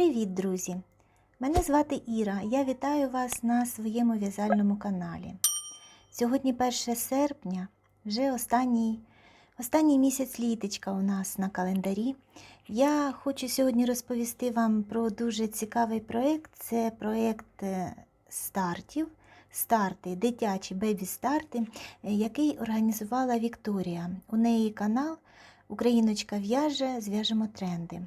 Привіт, друзі! Мене звати Іра. Я вітаю вас на своєму в'язальному каналі. Сьогодні 1 серпня, вже останній, останній місяць літочка у нас на календарі. Я хочу сьогодні розповісти вам про дуже цікавий проєкт. Це проєкт е, стартів, старти, дитячі бебі-старти, е, який організувала Вікторія. У неї канал Україночка в'яже, зв'яжемо тренди.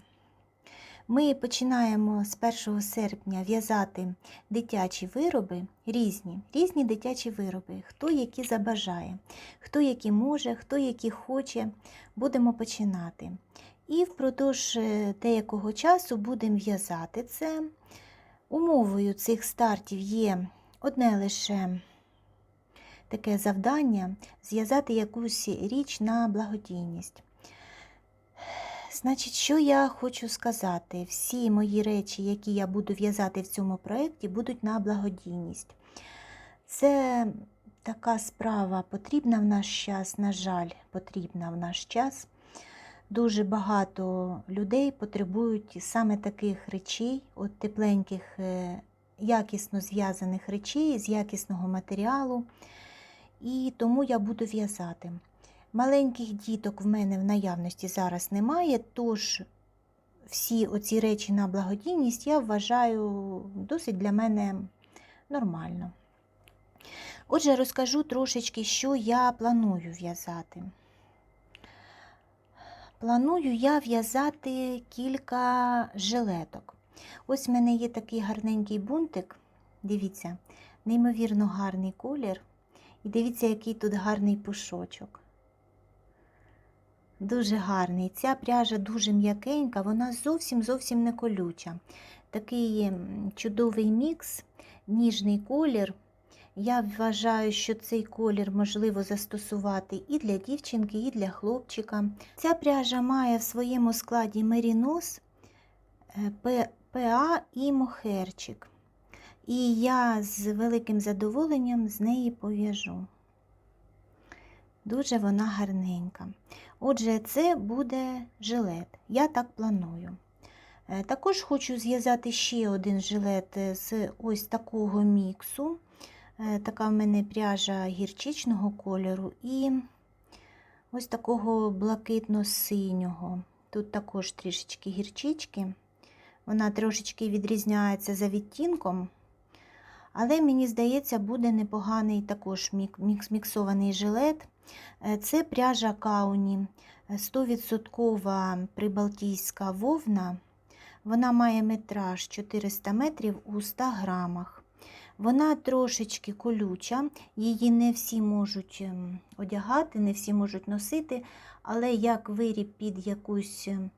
Ми починаємо з 1 серпня в'язати дитячі вироби, різні, різні дитячі вироби, хто які забажає, хто які може, хто які хоче, будемо починати. І впродовж е, деякого часу будемо в'язати це. Умовою цих стартів є одне лише таке завдання зв'язати якусь річ на благодійність. Значить, що я хочу сказати? Всі мої речі, які я буду в'язати в цьому проєкті, будуть на благодійність. Це така справа потрібна в наш час, на жаль, потрібна в наш час. Дуже багато людей потребують саме таких речей, от тепленьких, е, якісно зв'язаних речей з якісного матеріалу. І тому я буду в'язати. Маленьких діток в мене в наявності зараз немає, тож всі оці речі на благодійність я вважаю досить для мене нормально. Отже, розкажу трошечки, що я планую в'язати. Планую я в'язати кілька жилеток. Ось в мене є такий гарненький бунтик. Дивіться, неймовірно гарний колір. І дивіться, який тут гарний пушочок. Дуже гарний. Ця пряжа дуже м'якенька, вона зовсім зовсім не колюча. Такий чудовий мікс, ніжний колір. Я вважаю, що цей колір можливо застосувати і для дівчинки, і для хлопчика. Ця пряжа має в своєму складі мерінос, е, ПА і мохерчик. І я з великим задоволенням з неї пов'яжу. Дуже вона гарненька. Отже, це буде жилет. Я так планую. Е, також хочу зв'язати ще один жилет з ось такого міксу. Е, така в мене пряжа гірчичного кольору і ось такого блакитно-синього. Тут також трішечки гірчички. Вона трошечки відрізняється за відтінком. Але, мені здається, буде непоганий також мікс міксований жилет. Е, це пряжа кауні, 100% прибалтійська вовна. Вона має метраж 400 метрів у 100 грамах. Вона трошечки колюча, її не всі можуть ем, одягати, не всі можуть носити, але як виріб під якусь ем,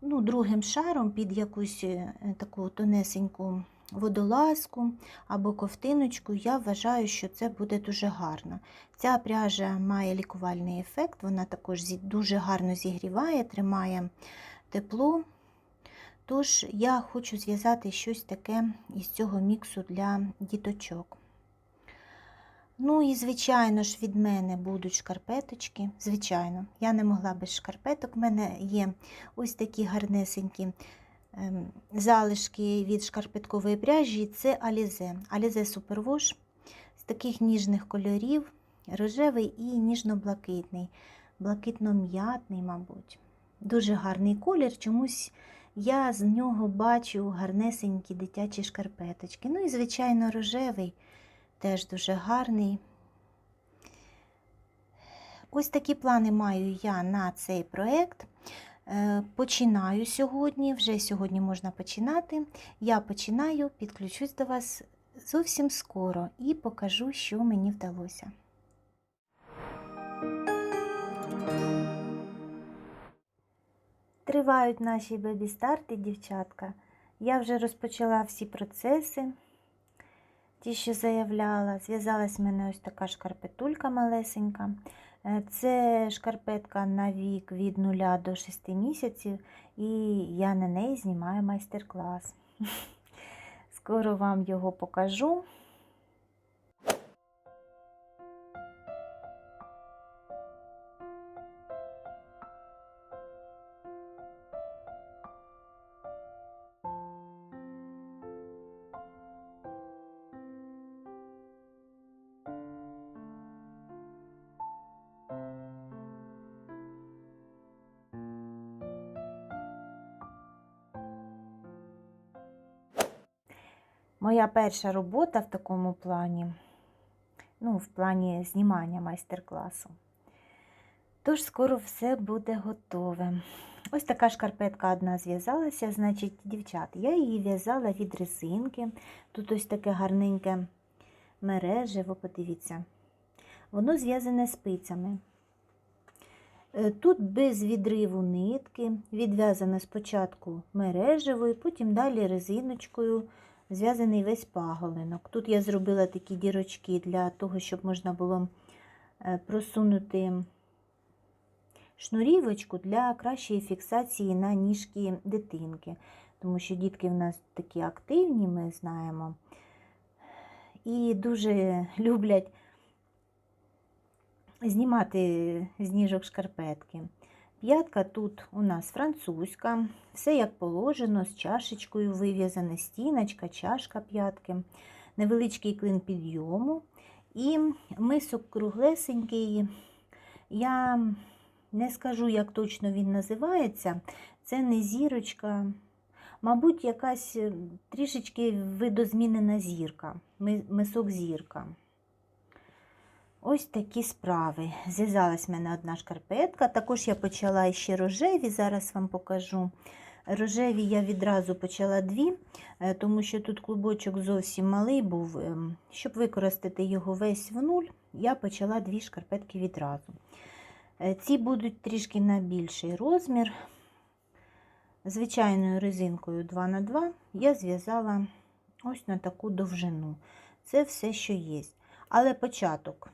ну, другим шаром, під якусь е, таку тонесеньку водолазку або ковтиночку, я вважаю, що це буде дуже гарно. Ця пряжа має лікувальний ефект, вона також дуже гарно зігріває, тримає тепло. Тож я хочу зв'язати щось таке із цього міксу для діточок. Ну і, звичайно ж, від мене будуть шкарпеточки. Звичайно, я не могла без шкарпеток. У мене є ось такі гарнесенькі залишки від шкарпеткової пряжі це Алізе. Алізе Супервош з таких ніжних кольорів, рожевий і ніжно-блакитний, блакитно-м'ятний, мабуть. Дуже гарний колір. Чомусь я з нього бачу гарнесенькі дитячі шкарпеточки. Ну і, звичайно, рожевий, теж дуже гарний. Ось такі плани маю я на цей проєкт. Е, починаю сьогодні, вже сьогодні можна починати. Я починаю, підключусь до вас зовсім скоро і покажу, що мені вдалося. Тривають наші бебі-старти, дівчатка. Я вже розпочала всі процеси, ті, що заявляла. Зв'язалась в мене ось така шкарпетулька малесенька. Е, це шкарпетка на вік від 0 до 6 місяців, і я на неї знімаю майстер-клас. Скоро вам його покажу. Моя перша робота в такому плані, ну, в плані знімання майстер-класу. Тож скоро все буде готове. Ось така шкарпетка одна зв'язалася, значить, дівчат, я її в'язала від резинки. Тут ось таке гарненьке мережево, подивіться. Воно зв'язане спицями. Е, Тут без відриву нитки, відв'язане спочатку мережевою, потім далі резиночкою зв'язаний весь паголинок. Тут я зробила такі дірочки для того, щоб можна було е, просунути шнурівочку для кращої фіксації на ніжки дитинки. Тому що дітки в нас такі активні, ми знаємо, і дуже люблять знімати з ніжок шкарпетки. П'ятка тут у нас французька, все як положено, з чашечкою вив'язане, стіночка, чашка п'ятки, невеличкий клин підйому і мисок круглесенький. Я не скажу, як точно він називається. Це не зірочка, мабуть, якась трішечки видозмінена зірка, мисок зірка. Ось такі справи. Зв'язалась в мене одна шкарпетка. Також я почала ще рожеві, зараз вам покажу. Рожеві я відразу почала дві, е, тому що тут клубочок зовсім малий був. Ем, Щоб використати його весь в нуль, я почала дві шкарпетки відразу. Е, Ці будуть трішки на більший розмір. Звичайною резинкою 2х2 я зв'язала ось на таку довжину. Це все, що є. Але початок.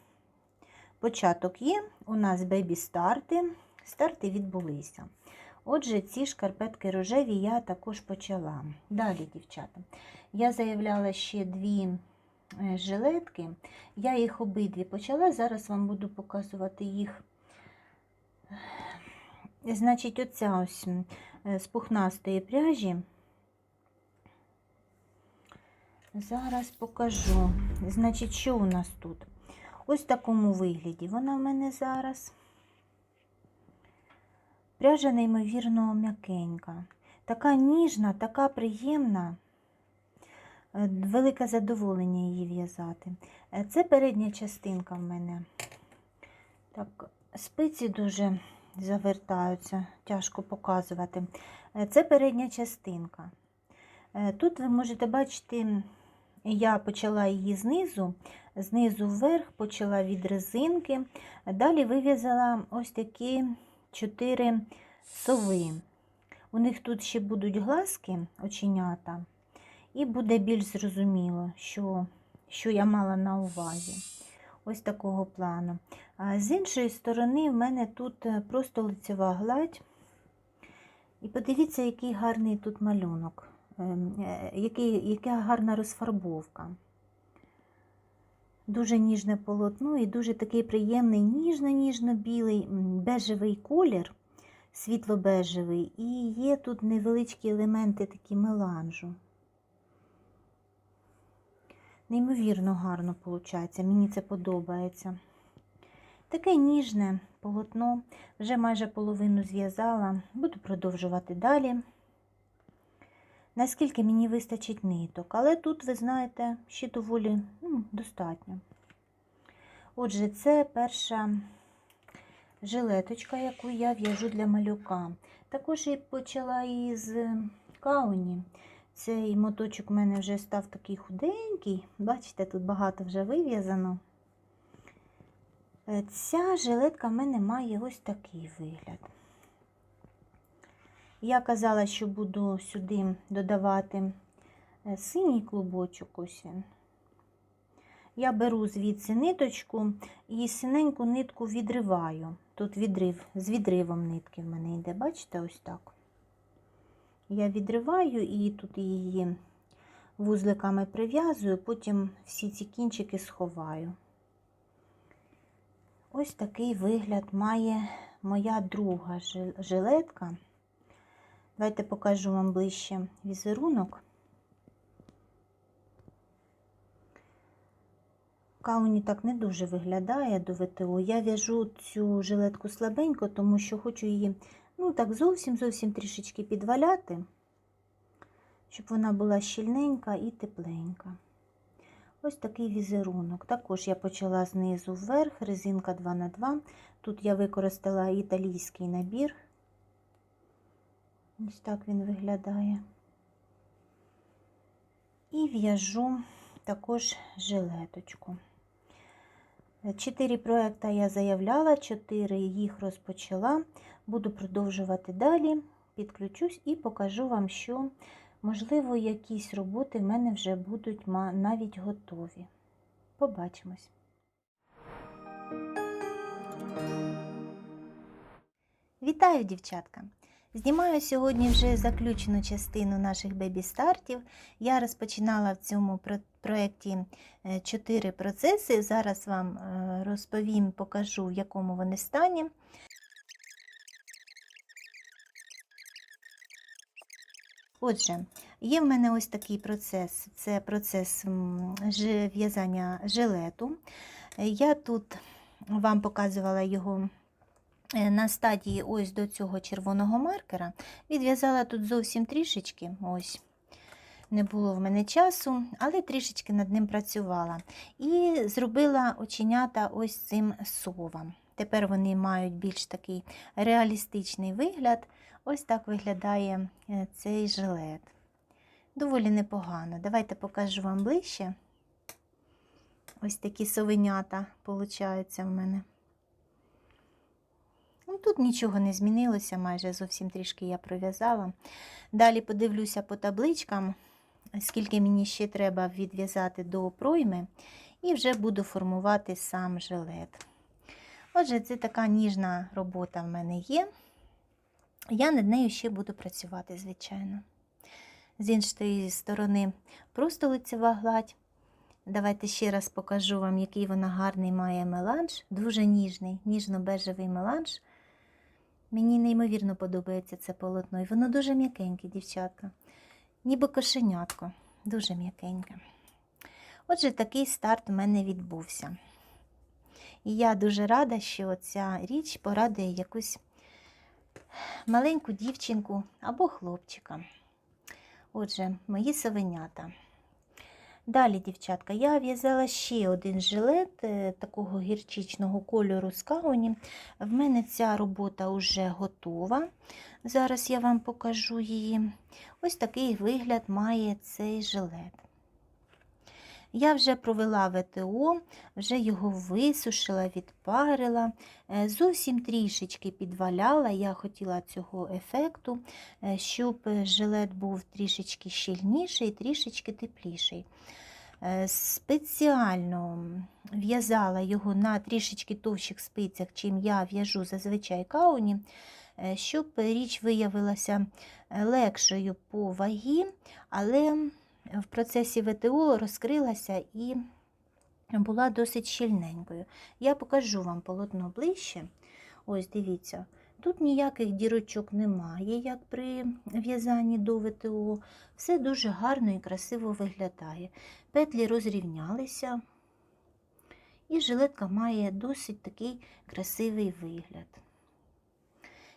Початок є, у нас бебі-старти. Старти відбулися. Отже, ці шкарпетки рожеві я також почала. Далі, дівчата, я заявляла ще дві е, жилетки. Я їх обидві почала. Зараз вам буду показувати їх. Значить, оця ось е, з пухнастої пряжі. Зараз покажу. Значить, що у нас тут? Ось в такому вигляді. Вона в мене зараз. Пряжа неймовірно м'якенька. Така ніжна, така приємна. Е, Велике задоволення її в'язати. Е, Це передня частинка в мене. Так, спиці дуже завертаються, тяжко показувати. Е, Це передня частинка. Тут ви можете бачити, я почала її знизу, знизу вверх, почала від резинки. Далі вив'язала ось такі чотири сови. У них тут ще будуть глазки, оченята, і буде більш зрозуміло, що, що я мала на увазі. Ось такого плану. А з іншої сторони, в мене тут е, просто лицева гладь. І подивіться, який гарний тут малюнок, ем, е, який, яка гарна розфарбовка. Дуже ніжне полотно і дуже такий приємний ніжно-ніжно-білий бежевий колір, світло-бежевий, і є тут невеличкі елементи такі меланжу. Неймовірно гарно виходить, мені це подобається. Таке ніжне полотно, вже майже половину зв'язала, буду продовжувати далі. Наскільки мені вистачить ниток, але тут, ви знаєте, ще доволі ну, достатньо. Отже, це перша жилеточка, яку я в'яжу для малюка. Також я почала із кауні. Цей моточок у мене вже став такий худенький. Бачите, тут багато вже вив'язано. Е, Ця жилетка в мене має ось такий вигляд. Я казала, що буду сюди додавати е, синій клубочок. Ось він. Я беру звідси ниточку і синеньку нитку відриваю. Тут відрив, з відривом нитки в мене йде, бачите, ось так. Я відриваю і тут її вузликами прив'язую, потім всі ці кінчики сховаю. Ось такий вигляд має моя друга жилетка. Давайте покажу вам ближче візерунок. Кауні так не дуже виглядає до ВТО. Я в'яжу цю жилетку слабенько, тому що хочу її ну так зовсім зовсім трішечки підваляти. щоб вона була щільненька і тепленька. Ось такий візерунок. Також я почала знизу вверх, резинка 2х2. Тут я використала італійський набір. Ось так він виглядає. І в'яжу також жилеточку. Чотири проекти я заявляла, чотири їх розпочала. Буду продовжувати далі. Підключусь і покажу вам, що, можливо, якісь роботи в мене вже будуть навіть готові. Побачимось. Вітаю, дівчатка! Знімаю сьогодні вже заключену частину наших бебі-стартів. Я розпочинала в цьому проєкті 4 процеси. Зараз вам розповім, покажу, в якому вони стані. Отже, є в мене ось такий процес, це процес в'язання жилету. Я тут вам показувала його Е, на стадії ось до цього червоного маркера. Відв'язала тут зовсім трішечки, ось. Не було в мене часу, але трішечки над ним працювала. І зробила оченята ось цим совам. Тепер вони мають більш такий реалістичний вигляд. Ось так виглядає е, цей жилет. Доволі непогано. Давайте покажу вам ближче. Ось такі совенята получаються в мене. Тут нічого не змінилося, майже зовсім трішки я пров'язала. Далі подивлюся по табличкам, скільки мені ще треба відв'язати до пройми, і вже буду формувати сам жилет. Отже, це така ніжна робота в мене є. Я над нею ще буду працювати, звичайно. З іншої сторони, просто лицева гладь. Давайте ще раз покажу вам, який вона гарний має меланж, дуже ніжний, ніжно-бежевий меланж. Мені неймовірно подобається це полотно. І воно дуже м'якеньке, дівчатка. Ніби кошенятко, дуже м'якеньке. Отже, такий старт у мене відбувся. І я дуже рада, що ця річ порадує якусь маленьку дівчинку або хлопчика. Отже, мої совенята. Далі, дівчатка, я в'язала ще один жилет е, такого гірчичного кольору з кауні. В мене ця робота вже готова. Зараз я вам покажу її. Ось такий вигляд має цей жилет. Я вже провела ВТО, вже його висушила, відпарила, е, зовсім трішечки підваляла. Я хотіла цього ефекту, е, щоб жилет був трішечки щільніший, трішечки тепліший. Е, спеціально в'язала його на трішечки товщих спицях, чим я в'яжу зазвичай кауні, щоб річ виявилася легшою по вагі, але в процесі ВТО розкрилася і була досить щільненькою. Я покажу вам полотно ближче. Ось, дивіться, тут ніяких дірочок немає, як при в'язанні до ВТО. Все дуже гарно і красиво виглядає. Петлі розрівнялися, і жилетка має досить такий красивий вигляд.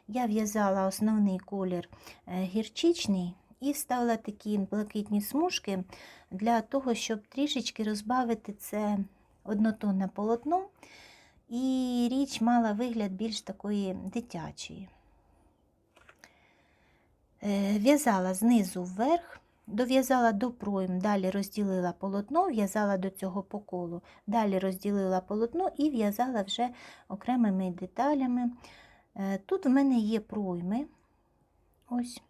Я в'язала основний колір е, гірчичний і ставила такі блакитні смужки для того, щоб трішечки розбавити це однотонне полотно, і річ мала вигляд більш такої дитячої. Е, в'язала знизу вверх, дов'язала до пройм, далі розділила полотно, в'язала до цього по колу, далі розділила полотно і в'язала вже окремими деталями. Е, тут в мене є пройми. Ось.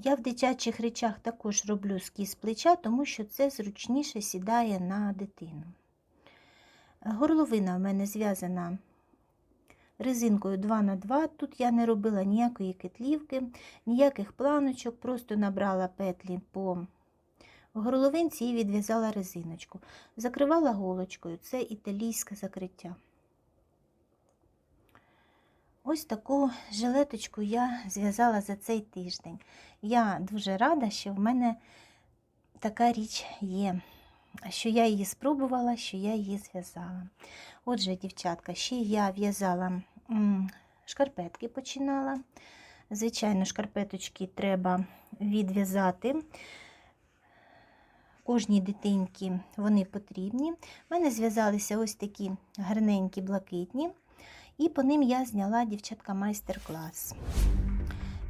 Я в дитячих речах також роблю скіз плеча, тому що це зручніше сідає на дитину. Горловина в мене зв'язана резинкою 2х2. Тут я не робила ніякої кетлівки, ніяких планочок, просто набрала петлі по горловинці і відв'язала резиночку. Закривала голочкою, це італійське закриття. Ось таку жилеточку я зв'язала за цей тиждень. Я дуже рада, що в мене така річ є, що я її спробувала, що я її зв'язала. Отже, дівчатка, ще я в'язала шкарпетки починала. Звичайно, шкарпеточки треба відв'язати. Кожній дитинці вони потрібні. У мене зв'язалися ось такі гарненькі блакитні, і по ним я зняла дівчатка майстер-клас.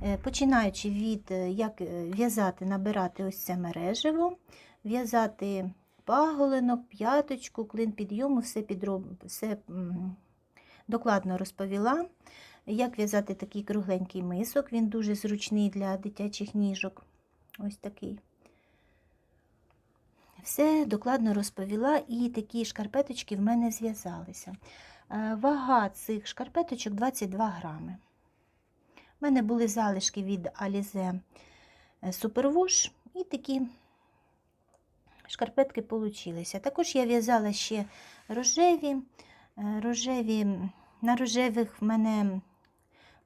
Е, Починаючи від е, як е, в'язати, набирати ось це мережево, в'язати паголинок, п'яточку, клин підйому, все, підроб... все докладно розповіла. Як в'язати такий кругленький мисок, він дуже зручний для дитячих ніжок. Ось такий. Все докладно розповіла, і такі шкарпеточки в мене зв'язалися. Е, Вага цих шкарпеточок 22 грами. У мене були залишки від Alize Superwash і такі шкарпетки получилися. Також я в'язала ще рожеві. Е, рожеві. На рожевих в мене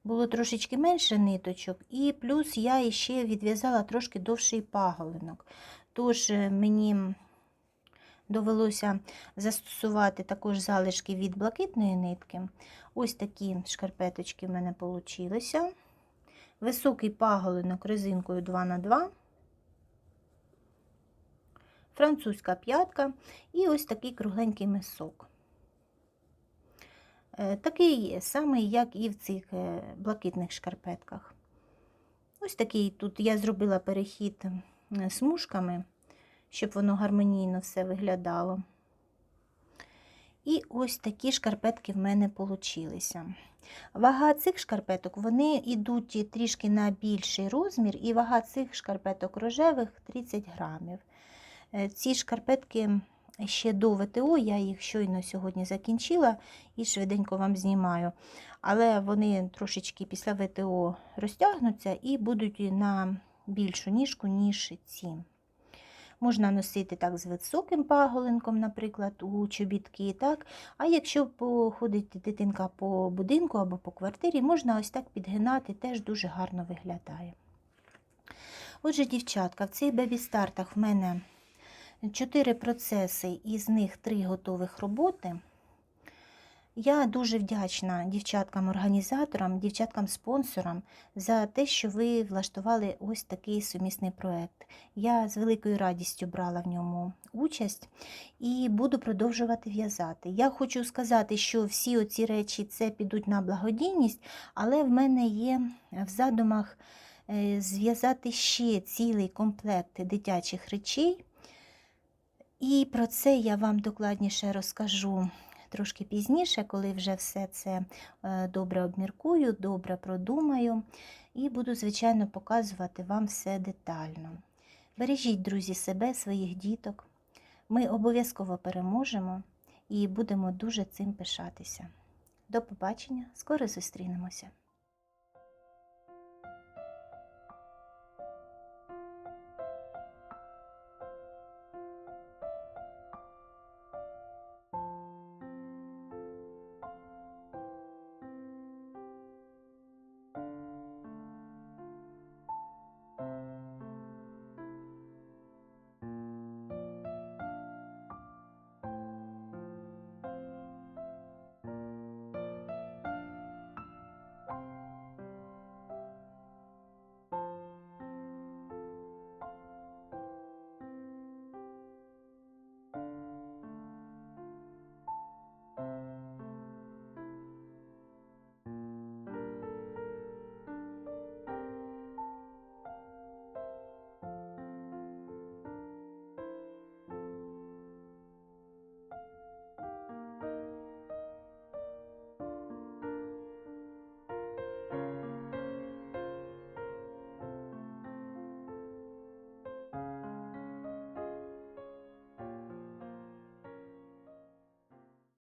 було трошечки менше ниточок, і плюс я ще відв'язала трошки довший паголинок. Тож е, мені довелося застосувати також залишки від блакитної нитки. Ось такі шкарпеточки в мене вийшли. Високий паголинок резинкою 2х2, французька п'ятка і ось такий кругленький мисок. Е, Такий самий, як і в цих е, блакитних шкарпетках. Ось такий тут я зробила перехід е, смужками, щоб воно гармонійно все виглядало. І ось такі шкарпетки в мене получилися. Вага цих шкарпеток вони йдуть трішки на більший розмір, і вага цих шкарпеток рожевих 30 грамів. Е, Ці шкарпетки ще до ВТО, я їх щойно сьогодні закінчила і швиденько вам знімаю. Але вони трошечки після ВТО розтягнуться і будуть на більшу ніжку, ніж ці. Можна носити так з високим паголинком, наприклад, у чобітки. так. А якщо походить дитинка по будинку або по квартирі, можна ось так підгинати, теж дуже гарно виглядає. Отже, дівчатка, в цих бебі-стартах в мене 4 процеси, із них 3 готових роботи. Я дуже вдячна дівчаткам-організаторам, дівчаткам-спонсорам за те, що ви влаштували ось такий сумісний проєкт. Я з великою радістю брала в ньому участь і буду продовжувати в'язати. Я хочу сказати, що всі оці речі це підуть на благодійність, але в мене є в задумах е, зв'язати ще цілий комплект дитячих речей. І про це я вам докладніше розкажу трошки пізніше, коли вже все це е, добре обміркую, добре продумаю, і буду, звичайно, показувати вам все детально. Бережіть, друзі, себе, своїх діток. Ми обов'язково переможемо і будемо дуже цим пишатися. До побачення, скоро зустрінемося!